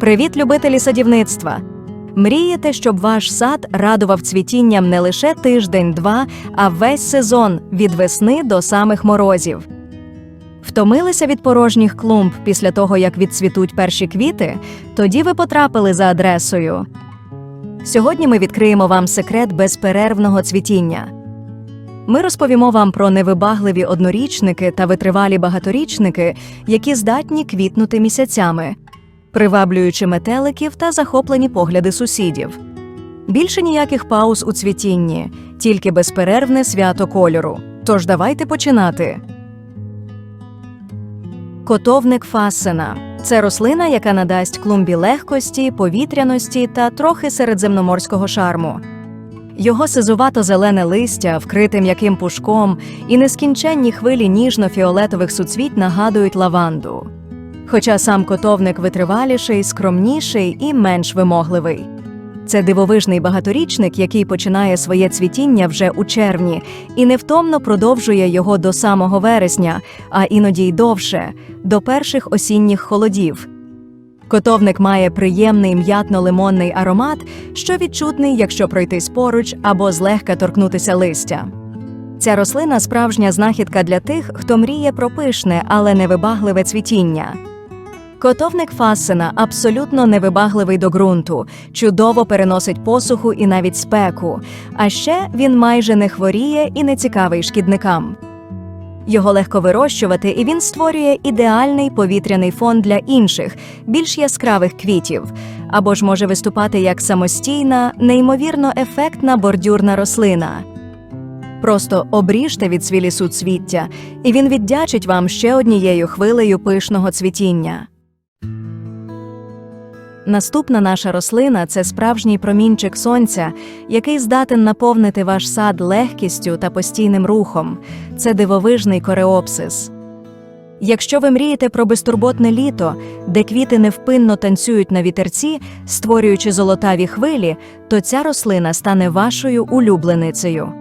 Привіт, любителі садівництва! Мрієте, щоб ваш сад радував цвітінням не лише тиждень-два, а весь сезон від весни до самих морозів. Втомилися від порожніх клумб після того, як відцвітуть перші квіти? Тоді ви потрапили за адресою. Сьогодні ми відкриємо вам секрет безперервного цвітіння. Ми розповімо вам про невибагливі однорічники та витривалі багаторічники, які здатні квітнути місяцями, приваблюючи метеликів та захоплені погляди сусідів. Більше ніяких пауз у цвітінні, тільки безперервне свято кольору. Тож давайте починати. Котовник фасена це рослина, яка надасть клумбі легкості, повітряності та трохи середземноморського шарму. Його сизувато-зелене листя, вкрите м'яким пушком, і нескінченні хвилі ніжно-фіолетових суцвіть нагадують лаванду. Хоча сам котовник витриваліший, скромніший і менш вимогливий. Це дивовижний багаторічник, який починає своє цвітіння вже у червні і невтомно продовжує його до самого вересня, а іноді й довше до перших осінніх холодів. Котовник має приємний м'ятно-лимонний аромат, що відчутний, якщо пройтись поруч або злегка торкнутися листя. Ця рослина справжня знахідка для тих, хто мріє про пишне, але невибагливе цвітіння. Котовник фасена абсолютно невибагливий до ґрунту, чудово переносить посуху і навіть спеку, а ще він майже не хворіє і не цікавий шкідникам. Його легко вирощувати, і він створює ідеальний повітряний фон для інших, більш яскравих квітів, або ж може виступати як самостійна, неймовірно ефектна бордюрна рослина. Просто обріжте від свілі суцвіття, і він віддячить вам ще однією хвилею пишного цвітіння. Наступна наша рослина це справжній промінчик сонця, який здатен наповнити ваш сад легкістю та постійним рухом. Це дивовижний кореопсис. Якщо ви мрієте про безтурботне літо, де квіти невпинно танцюють на вітерці, створюючи золотаві хвилі, то ця рослина стане вашою улюбленицею.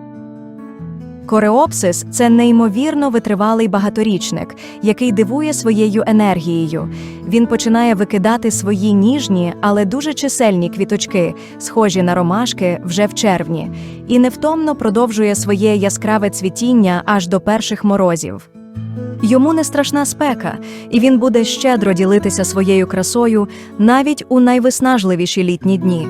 Кореопсис це неймовірно витривалий багаторічник, який дивує своєю енергією. Він починає викидати свої ніжні, але дуже чисельні квіточки, схожі на ромашки, вже в червні, і невтомно продовжує своє яскраве цвітіння аж до перших морозів. Йому не страшна спека, і він буде щедро ділитися своєю красою навіть у найвиснажливіші літні дні.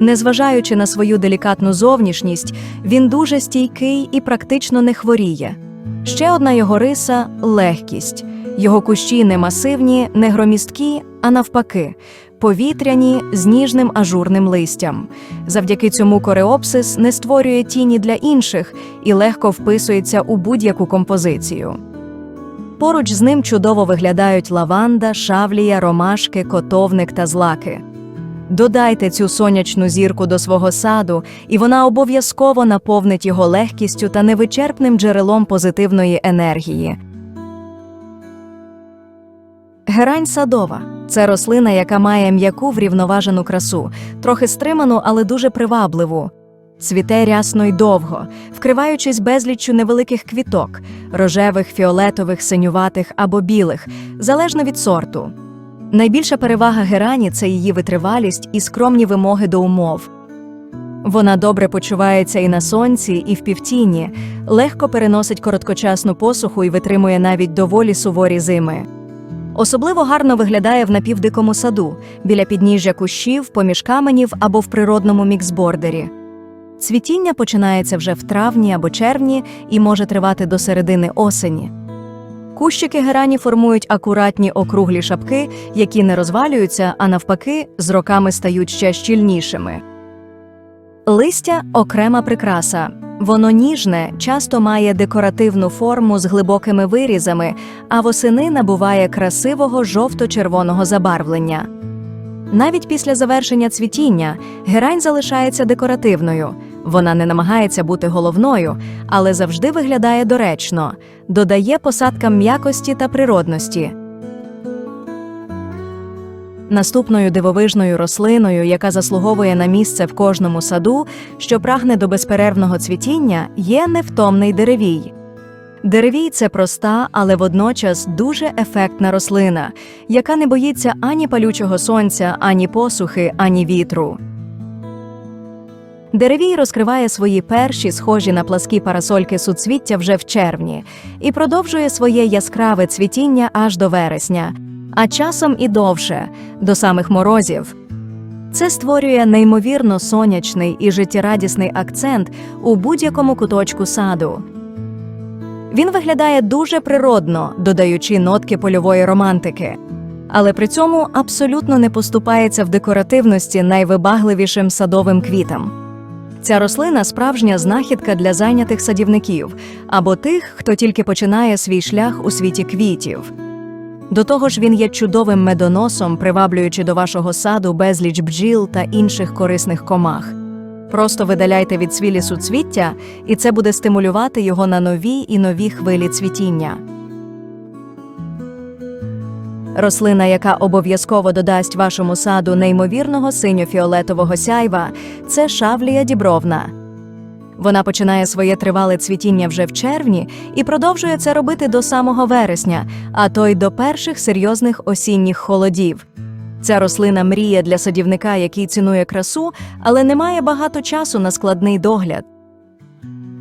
Незважаючи на свою делікатну зовнішність, він дуже стійкий і практично не хворіє. Ще одна його риса легкість. Його кущі не масивні, не громісткі, а навпаки, повітряні з ніжним ажурним листям. Завдяки цьому кореопсис не створює тіні для інших і легко вписується у будь-яку композицію. Поруч з ним чудово виглядають лаванда, шавлія, ромашки, котовник та злаки. Додайте цю сонячну зірку до свого саду, і вона обов'язково наповнить його легкістю та невичерпним джерелом позитивної енергії. Герань садова це рослина, яка має м'яку врівноважену красу, трохи стриману, але дуже привабливу. Цвіте рясно й довго, вкриваючись безліччю невеликих квіток рожевих, фіолетових, синюватих або білих, залежно від сорту. Найбільша перевага герані це її витривалість і скромні вимоги до умов. Вона добре почувається і на сонці, і в півтіні, легко переносить короткочасну посуху і витримує навіть доволі суворі зими. Особливо гарно виглядає в напівдикому саду, біля підніжжя кущів, поміж каменів або в природному міксбордері. Цвітіння починається вже в травні або червні і може тривати до середини осені. Кущики герані формують акуратні округлі шапки, які не розвалюються, а навпаки, з роками стають ще щільнішими. Листя окрема прикраса. Воно ніжне, часто має декоративну форму з глибокими вирізами, а восени набуває красивого жовто-червоного забарвлення. Навіть після завершення цвітіння герань залишається декоративною. Вона не намагається бути головною, але завжди виглядає доречно, додає посадкам м'якості та природності. Наступною дивовижною рослиною, яка заслуговує на місце в кожному саду, що прагне до безперервного цвітіння, є невтомний деревій. Деревій це проста, але водночас дуже ефектна рослина, яка не боїться ані палючого сонця, ані посухи, ані вітру. Деревій розкриває свої перші схожі на пласкі парасольки суцвіття вже в червні і продовжує своє яскраве цвітіння аж до вересня, а часом і довше до самих морозів. Це створює неймовірно сонячний і життєрадісний акцент у будь-якому куточку саду. Він виглядає дуже природно, додаючи нотки польової романтики, але при цьому абсолютно не поступається в декоративності найвибагливішим садовим квітам. Ця рослина справжня знахідка для зайнятих садівників або тих, хто тільки починає свій шлях у світі квітів. До того ж, він є чудовим медоносом, приваблюючи до вашого саду безліч бджіл та інших корисних комах. Просто видаляйте від свілі суцвіття, і це буде стимулювати його на нові і нові хвилі цвітіння. Рослина, яка обов'язково додасть вашому саду неймовірного синьо-фіолетового сяйва, це шавлія дібровна. Вона починає своє тривале цвітіння вже в червні і продовжує це робити до самого вересня, а то й до перших серйозних осінніх холодів. Ця рослина мріє для садівника, який цінує красу, але не має багато часу на складний догляд.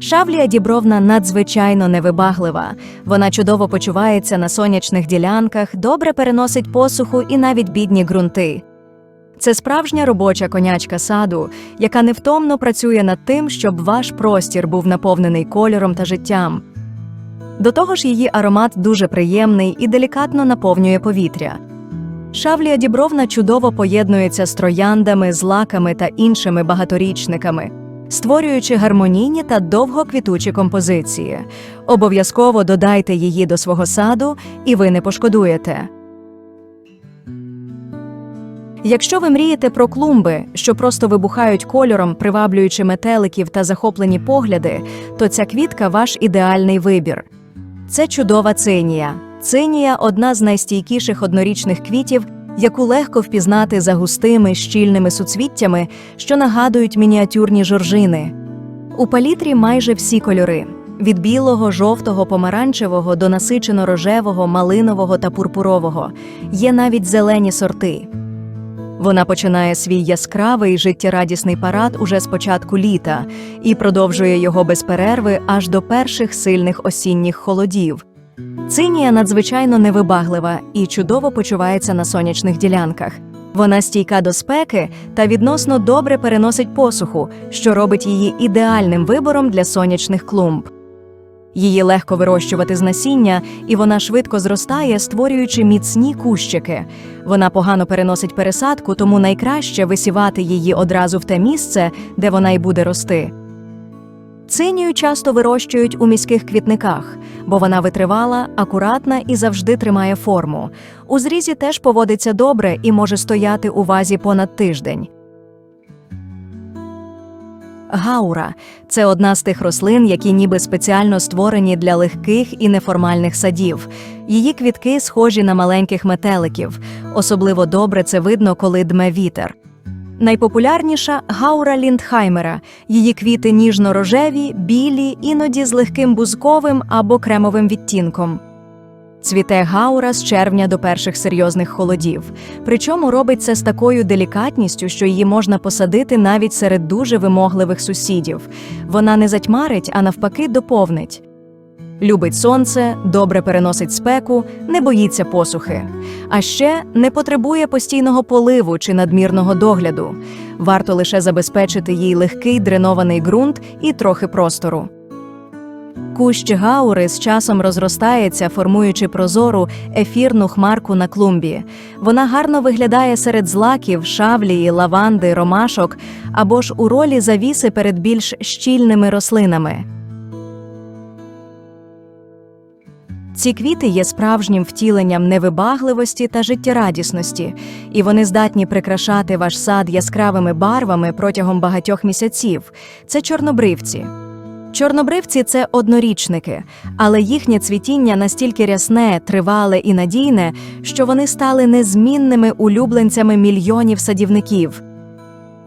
Шавлія дібровна надзвичайно невибаглива. Вона чудово почувається на сонячних ділянках, добре переносить посуху і навіть бідні ґрунти. Це справжня робоча конячка саду, яка невтомно працює над тим, щоб ваш простір був наповнений кольором та життям. До того ж, її аромат дуже приємний і делікатно наповнює повітря. Шавлія дібровна чудово поєднується з трояндами, злаками та іншими багаторічниками, створюючи гармонійні та довгоквітучі композиції. Обов'язково додайте її до свого саду, і ви не пошкодуєте. Якщо ви мрієте про клумби, що просто вибухають кольором, приваблюючи метеликів та захоплені погляди, то ця квітка ваш ідеальний вибір. Це чудова цинія. Цинія одна з найстійкіших однорічних квітів, яку легко впізнати за густими щільними суцвіттями, що нагадують мініатюрні жоржини. У палітрі майже всі кольори: від білого, жовтого, помаранчевого до насичено рожевого, малинового та пурпурового. Є навіть зелені сорти. Вона починає свій яскравий життєрадісний парад уже з початку літа і продовжує його без перерви аж до перших сильних осінніх холодів. Цинія надзвичайно невибаглива і чудово почувається на сонячних ділянках. Вона стійка до спеки та відносно добре переносить посуху, що робить її ідеальним вибором для сонячних клумб. Її легко вирощувати з насіння, і вона швидко зростає, створюючи міцні кущики. Вона погано переносить пересадку, тому найкраще висівати її одразу в те місце, де вона й буде рости. Цинію часто вирощують у міських квітниках, бо вона витривала, акуратна і завжди тримає форму. У зрізі теж поводиться добре і може стояти у вазі понад тиждень. Гаура це одна з тих рослин, які ніби спеціально створені для легких і неформальних садів. Її квітки схожі на маленьких метеликів. Особливо добре це видно, коли дме вітер. Найпопулярніша гаура ліндхаймера. Її квіти ніжно-рожеві, білі, іноді з легким бузковим або кремовим відтінком. Цвіте гаура з червня до перших серйозних холодів. Причому робить це з такою делікатністю, що її можна посадити навіть серед дуже вимогливих сусідів. Вона не затьмарить, а навпаки, доповнить. Любить сонце, добре переносить спеку, не боїться посухи. А ще не потребує постійного поливу чи надмірного догляду. Варто лише забезпечити їй легкий дренований ґрунт і трохи простору. Кущ гаури з часом розростається, формуючи прозору ефірну хмарку на клумбі. Вона гарно виглядає серед злаків, шавлії, лаванди, ромашок або ж у ролі завіси перед більш щільними рослинами. Ці квіти є справжнім втіленням невибагливості та життєрадісності, і вони здатні прикрашати ваш сад яскравими барвами протягом багатьох місяців. Це чорнобривці. Чорнобривці це однорічники, але їхнє цвітіння настільки рясне, тривале і надійне, що вони стали незмінними улюбленцями мільйонів садівників.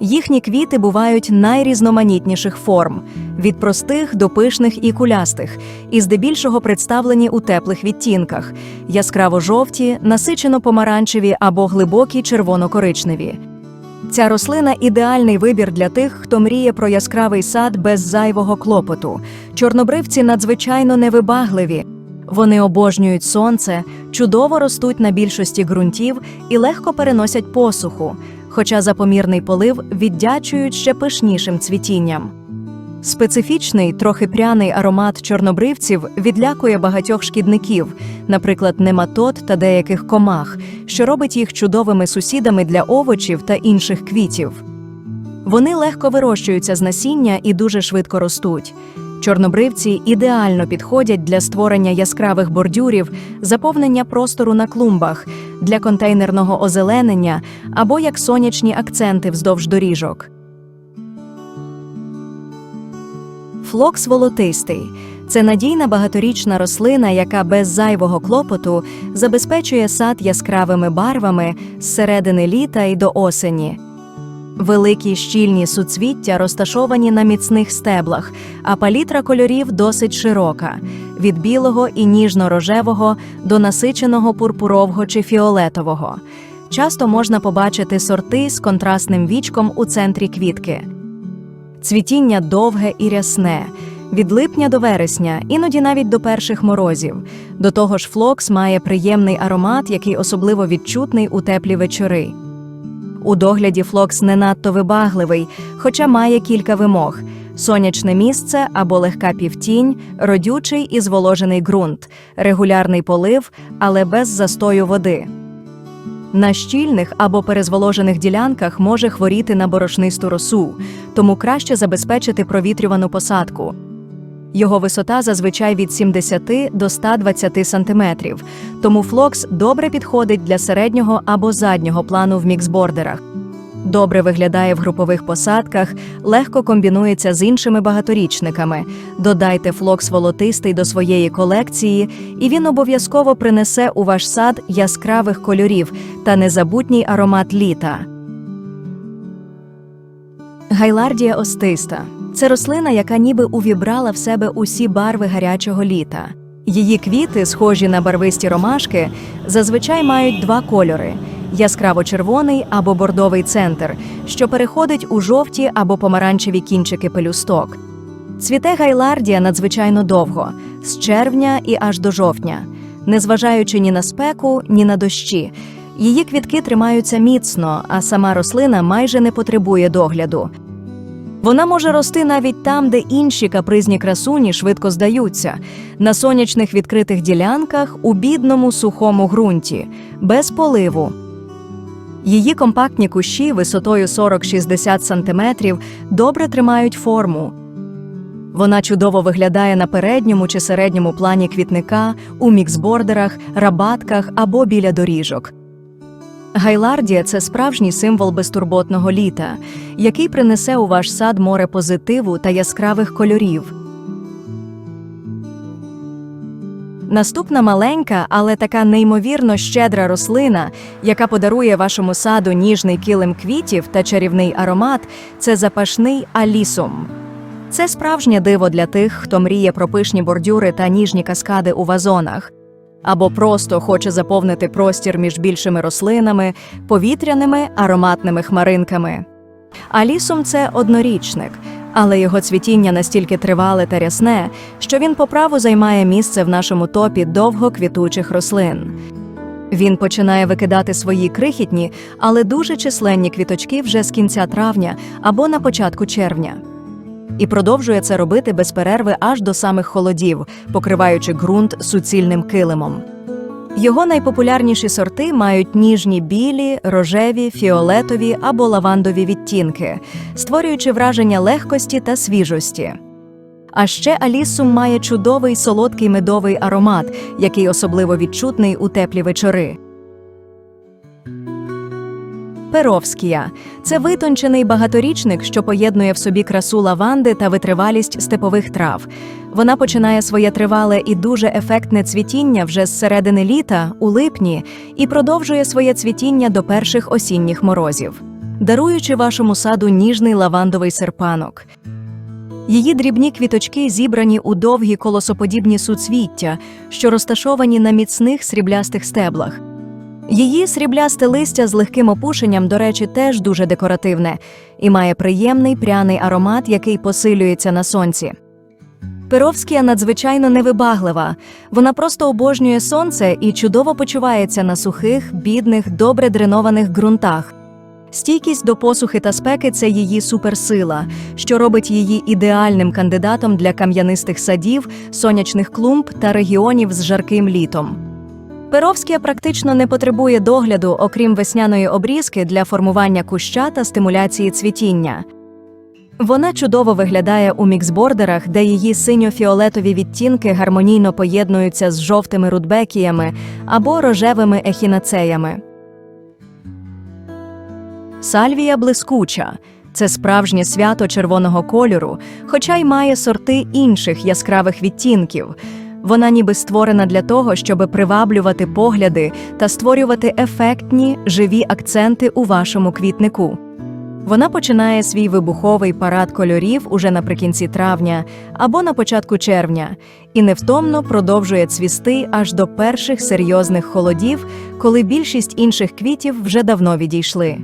Їхні квіти бувають найрізноманітніших форм від простих до пишних і кулястих, і здебільшого представлені у теплих відтінках яскраво жовті, насичено помаранчеві або глибокі червоно-коричневі. Ця рослина ідеальний вибір для тих, хто мріє про яскравий сад без зайвого клопоту. Чорнобривці надзвичайно невибагливі. Вони обожнюють сонце, чудово ростуть на більшості ґрунтів і легко переносять посуху, хоча за помірний полив віддячують ще пишнішим цвітінням. Специфічний, трохи пряний аромат чорнобривців відлякує багатьох шкідників, наприклад, нематод та деяких комах, що робить їх чудовими сусідами для овочів та інших квітів. Вони легко вирощуються з насіння і дуже швидко ростуть. Чорнобривці ідеально підходять для створення яскравих бордюрів, заповнення простору на клумбах, для контейнерного озеленення або як сонячні акценти вздовж доріжок. Флокс волотистий це надійна багаторічна рослина, яка без зайвого клопоту забезпечує сад яскравими барвами з середини літа й до осені. Великі щільні суцвіття розташовані на міцних стеблах, а палітра кольорів досить широка від білого і ніжно-рожевого до насиченого пурпурового чи фіолетового. Часто можна побачити сорти з контрастним вічком у центрі квітки. Цвітіння довге і рясне, від липня до вересня, іноді навіть до перших морозів. До того ж, флокс має приємний аромат, який особливо відчутний у теплі вечори. У догляді флокс не надто вибагливий, хоча має кілька вимог: сонячне місце або легка півтінь, родючий і зволожений ґрунт, регулярний полив, але без застою води. На щільних або перезволожених ділянках може хворіти на борошнисту росу, тому краще забезпечити провітрювану посадку. Його висота зазвичай від 70 до 120 см, тому флокс добре підходить для середнього або заднього плану в міксбордерах. Добре виглядає в групових посадках, легко комбінується з іншими багаторічниками. Додайте флокс волотистий до своєї колекції, і він обов'язково принесе у ваш сад яскравих кольорів та незабутній аромат літа. Гайлардія остиста це рослина, яка ніби увібрала в себе усі барви гарячого літа. Її квіти, схожі на барвисті ромашки, зазвичай мають два кольори яскраво-червоний або бордовий центр, що переходить у жовті або помаранчеві кінчики пелюсток. Цвіте гайлардія надзвичайно довго, з червня і аж до жовтня, незважаючи ні на спеку, ні на дощі. Її квітки тримаються міцно, а сама рослина майже не потребує догляду. Вона може рости навіть там, де інші капризні красуні швидко здаються, на сонячних відкритих ділянках у бідному сухому ґрунті, без поливу. Її компактні кущі висотою 40-60 см добре тримають форму. Вона чудово виглядає на передньому чи середньому плані квітника, у міксбордерах, рабатках або біля доріжок. Гайлардія це справжній символ безтурботного літа, який принесе у ваш сад море позитиву та яскравих кольорів. Наступна маленька, але така неймовірно щедра рослина, яка подарує вашому саду ніжний килим квітів та чарівний аромат, це запашний алісум. Це справжнє диво для тих, хто мріє про пишні бордюри та ніжні каскади у вазонах, або просто хоче заповнити простір між більшими рослинами, повітряними ароматними хмаринками. Алісум це однорічник, але його цвітіння настільки тривале та рясне, що він по праву займає місце в нашому топі довгоквітучих рослин. Він починає викидати свої крихітні, але дуже численні квіточки вже з кінця травня або на початку червня. І продовжує це робити без перерви аж до самих холодів, покриваючи ґрунт суцільним килимом. Його найпопулярніші сорти мають ніжні білі, рожеві, фіолетові або лавандові відтінки, створюючи враження легкості та свіжості. А ще алісум має чудовий солодкий медовий аромат, який особливо відчутний у теплі вечори. Перовскія це витончений багаторічник, що поєднує в собі красу лаванди та витривалість степових трав. Вона починає своє тривале і дуже ефектне цвітіння вже з середини літа, у липні, і продовжує своє цвітіння до перших осінніх морозів. даруючи вашому саду ніжний лавандовий серпанок. Її дрібні квіточки зібрані у довгі колосоподібні суцвіття, що розташовані на міцних сріблястих стеблах. Її сріблясте листя з легким опушенням, до речі, теж дуже декоративне і має приємний пряний аромат, який посилюється на сонці. Перовскія надзвичайно невибаглива. Вона просто обожнює сонце і чудово почувається на сухих, бідних, добре дренованих ґрунтах. Стійкість до посухи та спеки це її суперсила, що робить її ідеальним кандидатом для кам'янистих садів, сонячних клумб та регіонів з жарким літом. Перовськія практично не потребує догляду, окрім весняної обрізки для формування куща та стимуляції цвітіння. Вона чудово виглядає у міксбордерах, де її синьо-фіолетові відтінки гармонійно поєднуються з жовтими рудбекіями або рожевими ехінацеями. Сальвія блискуча це справжнє свято червоного кольору, хоча й має сорти інших яскравих відтінків. Вона ніби створена для того, щоб приваблювати погляди та створювати ефектні живі акценти у вашому квітнику. Вона починає свій вибуховий парад кольорів уже наприкінці травня або на початку червня і невтомно продовжує цвісти аж до перших серйозних холодів, коли більшість інших квітів вже давно відійшли.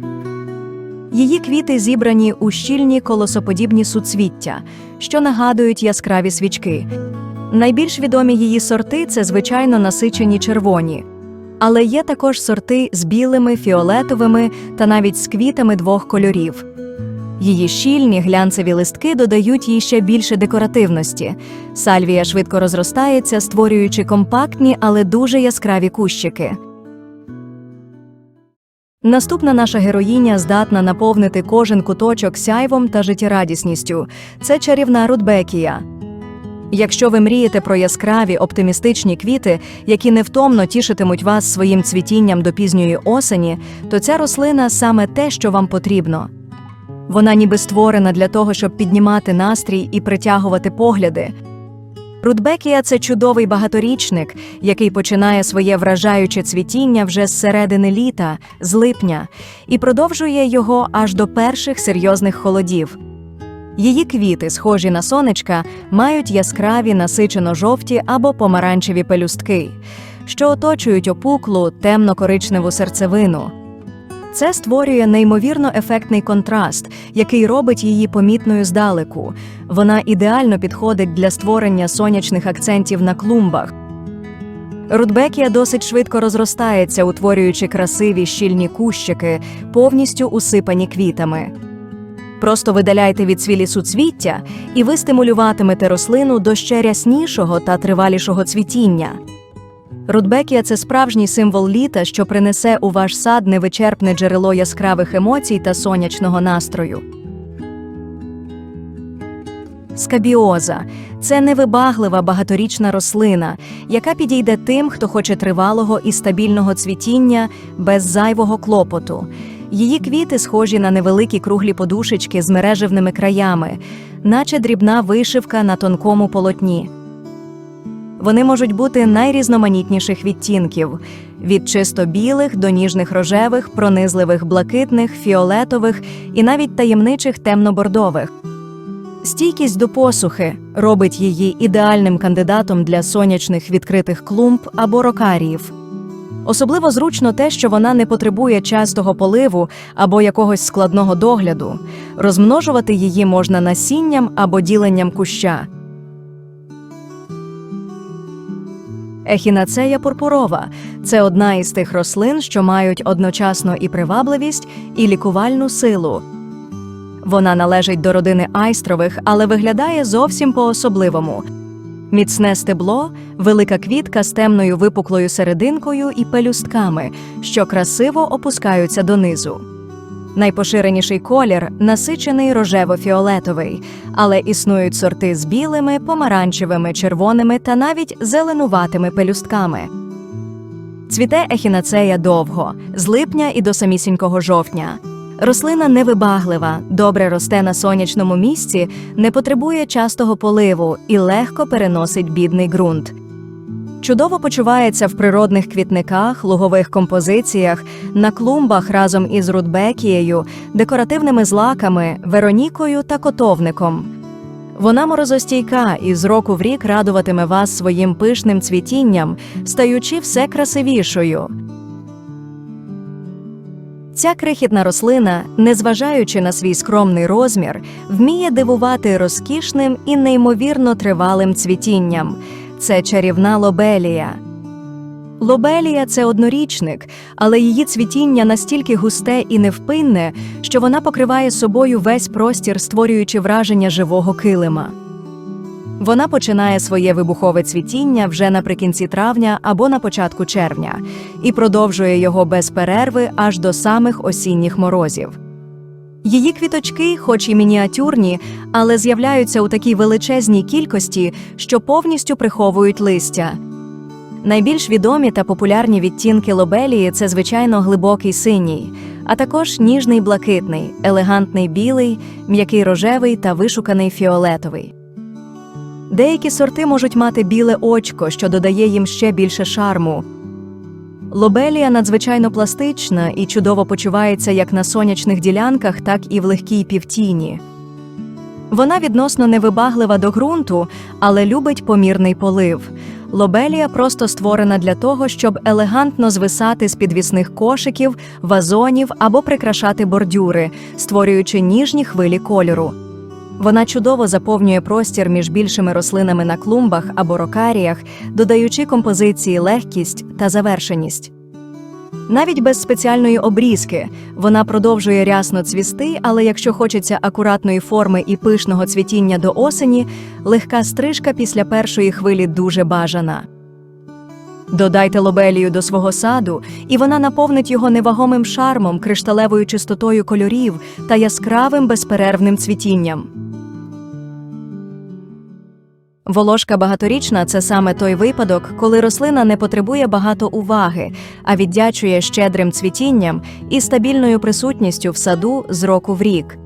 Її квіти зібрані у щільні колосоподібні суцвіття, що нагадують яскраві свічки. Найбільш відомі її сорти це звичайно насичені червоні. Але є також сорти з білими, фіолетовими та навіть з квітами двох кольорів. Її щільні глянцеві листки додають їй ще більше декоративності. Сальвія швидко розростається, створюючи компактні, але дуже яскраві кущики. Наступна наша героїня здатна наповнити кожен куточок сяйвом та життєрадісністю. Це чарівна Рудбекія. Якщо ви мрієте про яскраві оптимістичні квіти, які невтомно тішитимуть вас своїм цвітінням до пізньої осені, то ця рослина саме те, що вам потрібно. Вона ніби створена для того, щоб піднімати настрій і притягувати погляди. Рудбекія це чудовий багаторічник, який починає своє вражаюче цвітіння вже з середини літа, з липня, і продовжує його аж до перших серйозних холодів. Її квіти, схожі на сонечка, мають яскраві насичено-жовті або помаранчеві пелюстки, що оточують опуклу темно-коричневу серцевину. Це створює неймовірно ефектний контраст, який робить її помітною здалеку. Вона ідеально підходить для створення сонячних акцентів на клумбах. Рудбекія досить швидко розростається, утворюючи красиві щільні кущики, повністю усипані квітами. Просто видаляйте від свілі суцвіття, і ви стимулюватимете рослину до ще ряснішого та тривалішого цвітіння. Рудбекія це справжній символ літа, що принесе у ваш сад невичерпне джерело яскравих емоцій та сонячного настрою. Скабіоза це невибаглива багаторічна рослина, яка підійде тим, хто хоче тривалого і стабільного цвітіння без зайвого клопоту. Її квіти схожі на невеликі круглі подушечки з мережевними краями, наче дрібна вишивка на тонкому полотні. Вони можуть бути найрізноманітніших відтінків від чисто білих до ніжних рожевих, пронизливих блакитних, фіолетових і навіть таємничих темно-бордових. Стійкість до посухи робить її ідеальним кандидатом для сонячних відкритих клумб або рокаріїв. Особливо зручно те, що вона не потребує частого поливу або якогось складного догляду. Розмножувати її можна насінням або діленням куща. Ехінацея пурпурова це одна із тих рослин, що мають одночасно і привабливість, і лікувальну силу. Вона належить до родини айстрових, але виглядає зовсім по-особливому. Міцне стебло, велика квітка з темною випуклою серединкою і пелюстками, що красиво опускаються донизу. Найпоширеніший колір насичений рожево-фіолетовий, але існують сорти з білими, помаранчевими, червоними та навіть зеленуватими пелюстками. Цвіте ехінацея довго, з липня і до самісінького жовтня. Рослина невибаглива, добре росте на сонячному місці, не потребує частого поливу і легко переносить бідний ґрунт. Чудово почувається в природних квітниках, лугових композиціях, на клумбах разом із рудбекією, декоративними злаками, веронікою та котовником. Вона морозостійка і з року в рік радуватиме вас своїм пишним цвітінням, стаючи все красивішою. Ця крихітна рослина, незважаючи на свій скромний розмір, вміє дивувати розкішним і неймовірно тривалим цвітінням. Це чарівна лобелія. Лобелія це однорічник, але її цвітіння настільки густе і невпинне, що вона покриває собою весь простір, створюючи враження живого килима. Вона починає своє вибухове цвітіння вже наприкінці травня або на початку червня і продовжує його без перерви аж до самих осінніх морозів. Її квіточки, хоч і мініатюрні, але з'являються у такій величезній кількості, що повністю приховують листя. Найбільш відомі та популярні відтінки лобелії це, звичайно, глибокий синій, а також ніжний блакитний, елегантний білий, м'який рожевий та вишуканий фіолетовий. Деякі сорти можуть мати біле очко, що додає їм ще більше шарму. Лобелія надзвичайно пластична і чудово почувається як на сонячних ділянках, так і в легкій півтіні. Вона відносно невибаглива до ґрунту, але любить помірний полив. Лобелія просто створена для того, щоб елегантно звисати з підвісних кошиків, вазонів або прикрашати бордюри, створюючи ніжні хвилі кольору. Вона чудово заповнює простір між більшими рослинами на клумбах або рокаріях, додаючи композиції легкість та завершеність. Навіть без спеціальної обрізки вона продовжує рясно цвісти, але якщо хочеться акуратної форми і пишного цвітіння до осені, легка стрижка після першої хвилі дуже бажана. Додайте лобелію до свого саду, і вона наповнить його невагомим шармом, кришталевою чистотою кольорів та яскравим безперервним цвітінням. Волошка багаторічна це саме той випадок, коли рослина не потребує багато уваги, а віддячує щедрим цвітінням і стабільною присутністю в саду з року в рік.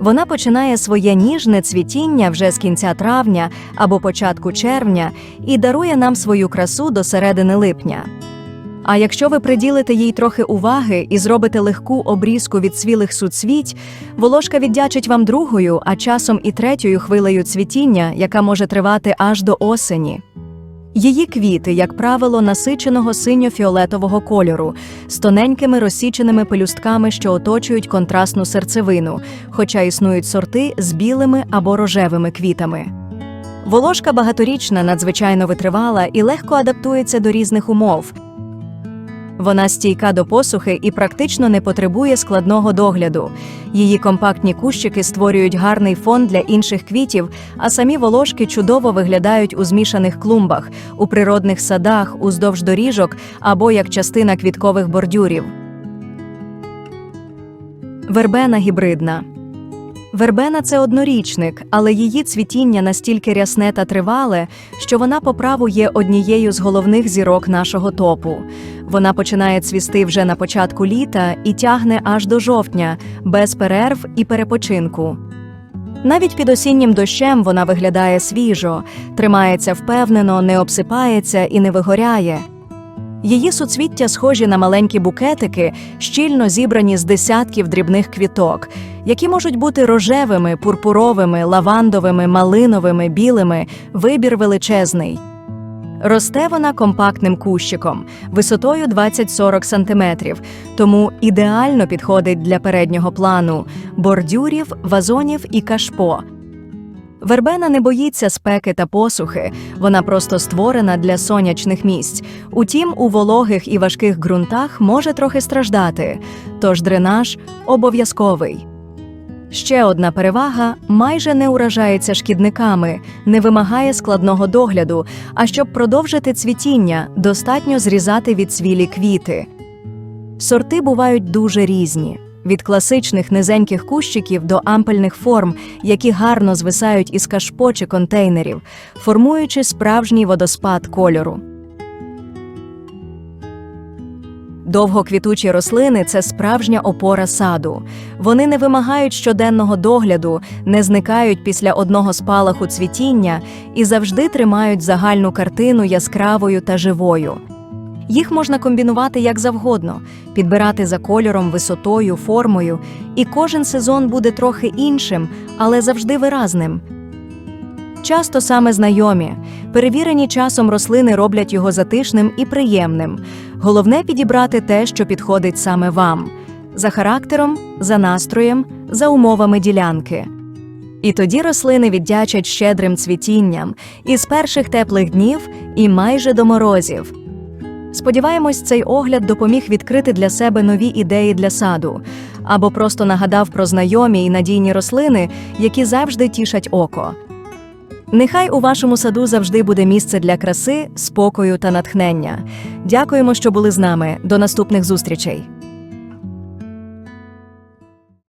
Вона починає своє ніжне цвітіння вже з кінця травня або початку червня і дарує нам свою красу до середини липня. А якщо ви приділите їй трохи уваги і зробите легку обрізку від свілих суцвіть, волошка віддячить вам другою, а часом і третьою хвилею цвітіння, яка може тривати аж до осені. Її квіти, як правило, насиченого синьо-фіолетового кольору, з тоненькими розсіченими пелюстками, що оточують контрастну серцевину, хоча існують сорти з білими або рожевими квітами. Волошка багаторічна, надзвичайно витривала і легко адаптується до різних умов. Вона стійка до посухи і практично не потребує складного догляду. Її компактні кущики створюють гарний фон для інших квітів, а самі волошки чудово виглядають у змішаних клумбах, у природних садах, уздовж доріжок або як частина квіткових бордюрів. Вербена гібридна. Вербена це однорічник, але її цвітіння настільки рясне та тривале, що вона по праву є однією з головних зірок нашого топу. Вона починає цвісти вже на початку літа і тягне аж до жовтня, без перерв і перепочинку. Навіть під осіннім дощем вона виглядає свіжо, тримається впевнено, не обсипається і не вигоряє. Її суцвіття схожі на маленькі букетики, щільно зібрані з десятків дрібних квіток, які можуть бути рожевими, пурпуровими, лавандовими, малиновими, білими, вибір величезний. Росте вона компактним кущиком, висотою 20-40 см, тому ідеально підходить для переднього плану, бордюрів, вазонів і кашпо. Вербена не боїться спеки та посухи, вона просто створена для сонячних місць. Утім, у вологих і важких ґрунтах може трохи страждати, тож дренаж обов'язковий. Ще одна перевага майже не уражається шкідниками, не вимагає складного догляду, а щоб продовжити цвітіння, достатньо зрізати від свілі квіти. Сорти бувають дуже різні. Від класичних низеньких кущиків до ампельних форм, які гарно звисають із кашпо чи контейнерів, формуючи справжній водоспад кольору. Довгоквітучі рослини це справжня опора саду. Вони не вимагають щоденного догляду, не зникають після одного спалаху цвітіння і завжди тримають загальну картину яскравою та живою. Їх можна комбінувати як завгодно, підбирати за кольором, висотою, формою, і кожен сезон буде трохи іншим, але завжди виразним. Часто саме знайомі, перевірені часом рослини роблять його затишним і приємним. Головне підібрати те, що підходить саме вам за характером, за настроєм, за умовами ділянки. І тоді рослини віддячать щедрим цвітінням із перших теплих днів і майже до морозів. Сподіваємось, цей огляд допоміг відкрити для себе нові ідеї для саду або просто нагадав про знайомі і надійні рослини, які завжди тішать око. Нехай у вашому саду завжди буде місце для краси, спокою та натхнення. Дякуємо, що були з нами. До наступних зустрічей!